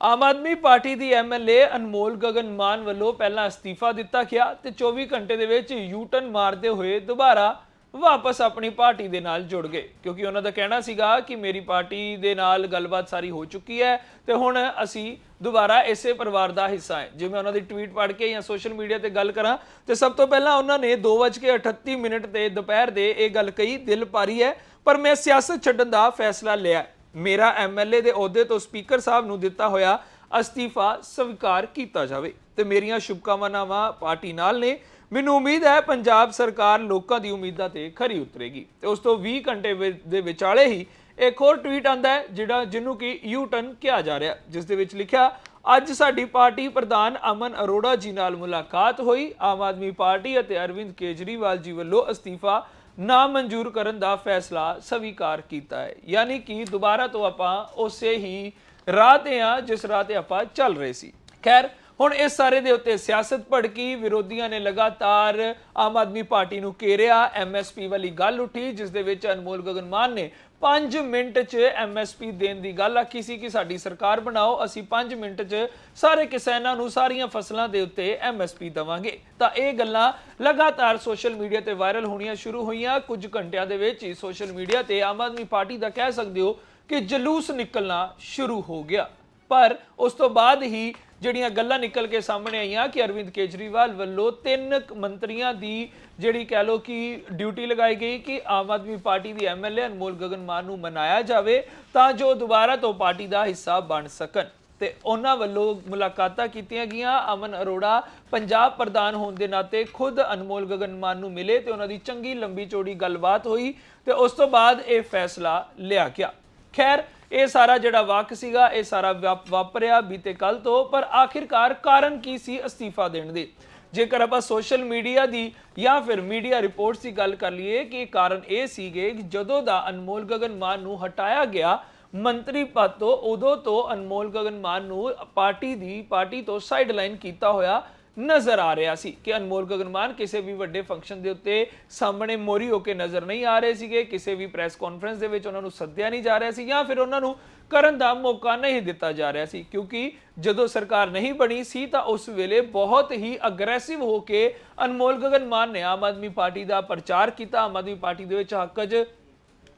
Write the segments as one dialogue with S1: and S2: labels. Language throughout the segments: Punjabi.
S1: ਆਮ ਆਦਮੀ ਪਾਰਟੀ ਦੀ ਐਮਐਲਏ ਅਨਮੋਲ ਗਗਨ ਮਾਨ ਵੱਲੋਂ ਪਹਿਲਾਂ ਅਸਤੀਫਾ ਦਿੱਤਾ ਗਿਆ ਤੇ 24 ਘੰਟੇ ਦੇ ਵਿੱਚ ਯੂ ਟਰਨ ਮਾਰਦੇ ਹੋਏ ਦੁਬਾਰਾ ਵਾਪਸ ਆਪਣੀ ਪਾਰਟੀ ਦੇ ਨਾਲ ਜੁੜ ਗਏ। ਕਿਉਂਕਿ ਉਹਨਾਂ ਦਾ ਕਹਿਣਾ ਸੀਗਾ ਕਿ ਮੇਰੀ ਪਾਰਟੀ ਦੇ ਨਾਲ ਗੱਲਬਾਤ ਸਾਰੀ ਹੋ ਚੁੱਕੀ ਹੈ ਤੇ ਹੁਣ ਅਸੀਂ ਦੁਬਾਰਾ ਇਸੇ ਪਰਿਵਾਰ ਦਾ ਹਿੱਸਾ ਹੈ। ਜਿਵੇਂ ਉਹਨਾਂ ਦੀ ਟਵੀਟ ਪੜ੍ਹ ਕੇ ਜਾਂ ਸੋਸ਼ਲ ਮੀਡੀਆ ਤੇ ਗੱਲ ਕਰਾਂ ਤੇ ਸਭ ਤੋਂ ਪਹਿਲਾਂ ਉਹਨਾਂ ਨੇ 2:38 ਮਿੰਟ ਤੇ ਦੁਪਹਿਰ ਦੇ ਇਹ ਗੱਲ ਕਹੀ, ਦਿਲ ਭਾਰੀ ਹੈ, ਪਰ ਮੈਂ ਸਿਆਸਤ ਛੱਡਣ ਦਾ ਫੈਸਲਾ ਲਿਆ ਮੇਰਾ ਐਮਐਲਏ ਦੇ ਅਹੁਦੇ ਤੋਂ ਸਪੀਕਰ ਸਾਹਿਬ ਨੂੰ ਦਿੱਤਾ ਹੋਇਆ ਅਸਤੀਫਾ ਸਵੀਕਾਰ ਕੀਤਾ ਜਾਵੇ। ਤੇ ਮੇਰੀਆਂ ਸ਼ੁਭਕਾਮਨਾਵਾਂ ਪਾਰਟੀ ਨਾਲ ਨੇ। ਮੈਨੂੰ ਉਮੀਦ ਹੈ ਪੰਜਾਬ ਸਰਕਾਰ ਲੋਕਾਂ ਦੀ ਉਮੀਦਾਂ ਤੇ ਖਰੀ ਉਤਰੇਗੀ। ਤੇ ਉਸ ਤੋਂ 20 ਘੰਟੇ ਦੇ ਵਿਚਾਲੇ ਹੀ ਇੱਕ ਹੋਰ ਟਵੀਟ ਆਂਦਾ ਹੈ, ਜਿਹੜਾ ਜਿਹਨੂੰ ਕਿ ਯੂ ਟਰਨ ਕਿਹਾ ਜਾ ਰਿਹਾ ਜਿਸ ਦੇ ਵਿੱਚ ਲਿਖਿਆ, ਅੱਜ ਸਾਡੀ ਪਾਰਟੀ ਪ੍ਰਧਾਨ ਅਮਨ ਅਰੋੜਾ ਜੀ ਨਾਲ ਮੁਲਾਕਾਤ ਹੋਈ। ਆਮ ਆਦਮੀ ਪਾਰਟੀ ਅਤੇ ਅਰਵਿੰਦ ਕੇਜਰੀਵਾਲ ਜੀ ਵੱਲੋਂ ਅਸਤੀਫਾ ਨਾ ਮਨਜ਼ੂਰ ਕਰਨ ਦਾ ਫੈਸਲਾ ਸਵੀਕਾਰ ਕੀਤਾ ਹੈ। ਯਾਨੀ ਕਿ ਦੁਬਾਰਾ ਤੋਂ ਆਪਾਂ ਉਸੇ ਹੀ ਰਾਹ ਤੇ ਆ ਜਿਸ ਰਾਹ ਤੇ ਆਪਾਂ ਚੱਲ ਰਹੇ ਸੀ। ਖੈਰ ਹੁਣ ਇਸ ਸਾਰੇ ਦੇ ਉੱਤੇ ਸਿਆਸਤ ਭੜਕੀ, ਵਿਰੋਧੀਆਂ ਨੇ ਲਗਾਤਾਰ ਆਮ ਆਦਮੀ ਪਾਰਟੀ ਨੂੰ ਘੇਰਿਆ ਐਮਐਸਪੀ ਵਾਲੀ ਗੱਲ ਉੱਠੀ, ਜਿਸ ਦੇ ਵਿੱਚ ਅਨਮੋਲ ਗਗਨ ਮਾਨ ਨੇ 5 ਮਿੰਟ 'ਚ ਐਮਐਸਪੀ ਦੇਣ ਦੀ ਗੱਲ ਆਖੀ ਸੀ ਕਿ ਸਾਡੀ ਸਰਕਾਰ ਬਣਾਓ, ਅਸੀਂ 5 ਮਿੰਟ 'ਚ ਸਾਰੇ ਕਿਸਾਨਾਂ ਨੂੰ ਸਾਰੀਆਂ ਫਸਲਾਂ ਦੇ ਉੱਤੇ ਐਮਐਸਪੀ ਦਵਾਂਗੇ। ਤਾਂ ਇਹ ਗੱਲਾਂ ਲਗਾਤਾਰ ਸੋਸ਼ਲ ਮੀਡੀਆ ਤੇ ਵਾਇਰਲ ਹੋਣੀਆਂ ਸ਼ੁਰੂ ਹੋਈਆਂ। ਕੁਝ ਘੰਟਿਆਂ ਦੇ ਵਿੱਚ ਹੀ ਸੋਸ਼ਲ ਮੀਡੀਆ ਤੇ ਆਮ ਆਦਮੀ ਪਾਰਟੀ ਦਾ ਕਹਿ ਸਕਦੇ ਹੋ ਕਿ ਜਲੂਸ ਨਿਕਲਣਾ ਸ਼ੁਰੂ ਹੋ ਗਿਆ। ਪਰ ਉਸ ਤੋਂ ਬਾਅਦ ਹੀ ਜਿਹੜੀਆਂ ਗੱਲਾਂ ਨਿਕਲ ਕੇ ਸਾਹਮਣੇ ਆਈਆਂ ਕਿ ਅਰਵਿੰਦ ਕੇਜਰੀਵਾਲ ਵੱਲੋਂ ਤਿੰਨ ਮੰਤਰੀਆਂ ਦੀ ਜਿਹੜੀ ਕਹਿ ਲੋ ਕਿ ਡਿਊਟੀ ਲਗਾਈ ਗਈ ਕਿ ਆਮ ਆਦਮੀ ਪਾਰਟੀ ਦੀ ਐਮਐਲਏ ਅਨਮੋਲ ਗਗਨ ਮਾਨ ਨੂੰ ਮਨਾਇਆ ਜਾਵੇ ਤਾਂ ਜੋ ਦੁਬਾਰਾ ਤੋਂ ਪਾਰਟੀ ਦਾ ਹਿੱਸਾ ਬਣ ਸਕਣ। ਤੇ ਉਹਨਾਂ ਵੱਲੋਂ ਮੁਲਾਕਾਤਾਂ ਕੀਤੀਆਂ ਗਈਆਂ। ਅਮਨ ਅਰੋੜਾ ਪੰਜਾਬ ਪ੍ਰਧਾਨ ਹੋਣ ਦੇ ਨਾਤੇ ਖੁਦ ਅਨਮੋਲ ਗਗਨ ਮਾਨ ਨੂੰ ਮਿਲੇ ਤੇ ਉਹਨਾਂ ਦੀ ਚੰਗੀ ਲੰਬੀ ਚੌੜੀ ਗੱਲਬਾਤ ਹੋਈ ਤੇ ਉਸ ਤੋਂ ਬਾਅਦ ਇਹ ਫੈਸਲਾ ਲਿਆ ਗਿਆ। ਖੈਰ ਇਹ ਸਾਰਾ ਜਿਹੜਾ ਵਾਕ ਸੀਗਾ, ਇਹ ਸਾਰਾ ਵਾਪ- ਵਾਪਰਿਆ ਬੀਤੇ ਕੱਲ ਤੋਂ, ਪਰ ਆਖਿਰਕਾਰ ਕਾਰਨ ਕੀ ਸੀ ਅਸਤੀਫਾ ਦੇਣ ਦੇ? ਜੇਕਰ ਆਪਾਂ ਸੋਸ਼ਲ ਮੀਡੀਆ ਦੀ ਜਾਂ ਫਿਰ ਮੀਡੀਆ ਰਿਪੋਰਟਸ ਦੀ ਗੱਲ ਕਰ ਲਈਏ ਕਿ ਕਾਰਨ ਇਹ ਸੀਗੇ ਕਿ ਜਦੋਂ ਦਾ ਅਨਮੋਲ ਗਗਨ ਮਾਨ ਨੂੰ ਹਟਾਇਆ ਗਿਆ, ਮੰਤਰੀ ਪਦ ਤੋਂ ਉਦੋਂ ਤੋਂ ਅਨਮੋਲ ਗਗਨ ਮਾਨ ਨੂੰ ਪਾਰਟੀ ਦੀ, ਪਾਰਟੀ ਤੋਂ ਸਾਈਡਲਾਈਨ ਕੀਤਾ ਹੋਇਆ ਨਜ਼ਰ ਆ ਰਿਹਾ ਸੀ ਕਿ ਅਨਮੋਲ ਗਗਨ ਮਾਨ ਕਿਸੇ ਵੀ ਵੱਡੇ ਫੰਕਸ਼ਨ ਦੇ ਉੱਤੇ ਸਾਹਮਣੇ ਮੋਰੀ ਹੋ ਕੇ ਨਜ਼ਰ ਨਹੀਂ ਆ ਰਹੇ ਸੀਗੇ, ਕਿਸੇ ਵੀ ਪ੍ਰੈਸ ਕਾਨਫਰੰਸ ਦੇ ਵਿੱਚ ਉਹਨਾਂ ਨੂੰ ਸੱਦਿਆ ਨਹੀਂ ਜਾ ਰਿਹਾ ਸੀ ਜਾਂ ਫਿਰ ਉਹਨਾਂ ਨੂੰ ਕਰਨ ਦਾ ਮੌਕਾ ਨਹੀਂ ਦਿੱਤਾ ਜਾ ਰਿਹਾ ਸੀ, ਕਿਉਂਕਿ ਜਦੋਂ ਸਰਕਾਰ ਨਹੀਂ ਬਣੀ ਸੀ ਤਾਂ ਉਸ ਵੇਲੇ ਬਹੁਤ ਹੀ ਅਗਰੈਸਿਵ ਹੋ ਕੇ ਅਨਮੋਲ ਗਗਨ ਮਾਨ ਨੇ ਆਮ ਆਦਮੀ ਪਾਰਟੀ ਦਾ ਪ੍ਰਚਾਰ ਕੀਤਾ। ਆਮ ਆਦਮੀ ਪਾਰਟੀ ਦੇ ਵਿੱਚ ਹੱਕ 'ਚ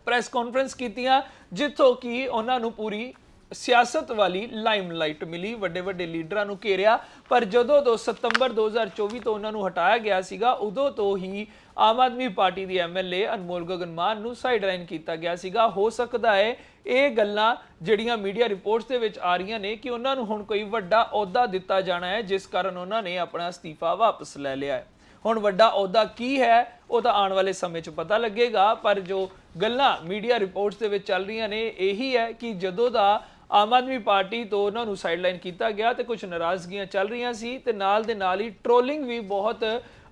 S1: ਪ੍ਰੈਸ ਕਾਨਫਰੰਸ ਕੀਤੀਆਂ, ਜਿੱਥੋਂ ਕਿ ਉਹਨਾਂ ਨੂੰ ਪੂਰੀ ਸਿਆਸਤ ਵਾਲੀ ਲਾਈਮਲਾਈਟ ਮਿਲੀ, ਵੱਡੇ ਵੱਡੇ ਲੀਡਰਾਂ ਨੂੰ ਘੇਰਿਆ, ਪਰ ਜਦੋਂ ਤੋਂ ਸਤੰਬਰ 2024 ਤੋਂ ਉਹਨਾਂ ਨੂੰ ਹਟਾਇਆ ਗਿਆ ਸੀਗਾ, ਉਦੋਂ ਤੋਂ ਹੀ ਆਮ ਆਦਮੀ ਪਾਰਟੀ ਦੀ ਐਮਐਲਏ ਅਨਮੋਲ ਗਗਨ ਮਾਨ ਨੂੰ ਸਾਈਡਲਾਈਨ ਕੀਤਾ ਗਿਆ ਸੀਗਾ। ਹੋ ਸਕਦਾ ਹੈ ਇਹ ਗੱਲਾਂ ਜਿਹੜੀਆਂ ਮੀਡੀਆ ਰਿਪੋਰਟਸ ਦੇ ਵਿੱਚ ਆ ਰਹੀਆਂ ਨੇ ਕਿ ਉਹਨਾਂ ਨੂੰ ਹੁਣ ਕੋਈ ਵੱਡਾ ਅਹੁਦਾ ਦਿੱਤਾ ਜਾਣਾ ਹੈ, ਜਿਸ ਕਾਰਨ ਉਹਨਾਂ ਨੇ ਆਪਣਾ ਅਸਤੀਫਾ ਵਾਪਸ ਲੈ ਲਿਆ ਹੈ। ਹੁਣ ਵੱਡਾ ਅਹੁਦਾ ਕੀ ਹੈ, ਉਹ ਤਾਂ ਆਉਣ ਵਾਲੇ ਸਮੇਂ 'ਚ ਪਤਾ ਲੱਗੇਗਾ, ਪਰ ਜੋ ਗੱਲਾਂ ਮੀਡੀਆ ਰਿਪੋਰਟਸ ਦੇ ਵਿੱਚ ਚੱਲ ਰਹੀਆਂ ਨੇ, ਇਹੀ ਹੈ ਕਿ ਜਦੋਂ ਦਾ ਆਮ ਆਦਮੀ ਪਾਰਟੀ ਤੋਂ ਉਹਨਾਂ ਨੂੰ ਸਾਈਡਲਾਈਨ ਕੀਤਾ ਗਿਆ ਤੇ ਕੁਝ ਨਾਰਾਜ਼ਗੀਆਂ ਚੱਲ ਰਹੀਆਂ ਸੀ ਤੇ ਨਾਲ ਦੇ ਨਾਲ ਹੀ ਟ੍ਰੋਲਿੰਗ ਵੀ ਬਹੁਤ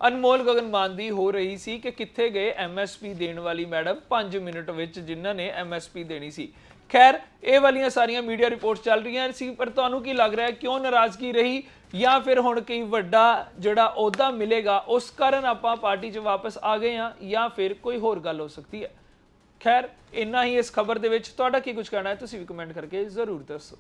S1: ਅਨਮੋਲ ਗਗਨ ਮਾਨ ਦੀ ਹੋ ਰਹੀ ਸੀ ਕਿ ਕਿੱਥੇ ਗਏ ਐਮਐਸਪੀ ਦੇਣ ਵਾਲੀ ਮੈਡਮ 5 ਮਿੰਟ ਵਿੱਚ ਜਿਨ੍ਹਾਂ ਨੇ ਐਮਐਸਪੀ ਦੇਣੀ ਸੀ। ਖੈਰ, ਇਹ ਵਾਲੀਆਂ ਸਾਰੀਆਂ ਮੀਡੀਆ ਰਿਪੋਰਟਸ ਚੱਲ ਰਹੀਆਂ ਸੀ, ਪਰ ਤੁਹਾਨੂੰ ਕੀ ਲੱਗ ਰਿਹਾ ਕਿਉਂ ਨਾਰਾਜ਼ਗੀ ਰਹੀ? ਜਾਂ ਫਿਰ ਹੁਣ ਕੋਈ ਵੱਡਾ ਜਿਹੜਾ ਅਹੁਦਾ ਮਿਲੇਗਾ, ਉਸ ਕਾਰਨ ਆਪਾਂ ਪਾਰਟੀ 'ਚ ਵਾਪਸ ਆ ਗਏ ਆ ਜਾਂ ਫਿਰ ਕੋਈ ਹੋਰ ਗੱਲ ਹੋ ਸਕਦੀ ਹੈ? ਖੈਰ, ਇੰਨਾ ਹੀ ਇਸ ਖਬਰ ਦੇ ਵਿੱਚ। ਤੁਹਾਡਾ ਕੀ ਕੁਝ ਕਹਿਣਾ ਹੈ? ਤੁਸੀਂ ਵੀ ਕਮੈਂਟ ਕਰਕੇ ਜ਼ਰੂਰ ਦੱਸੋ।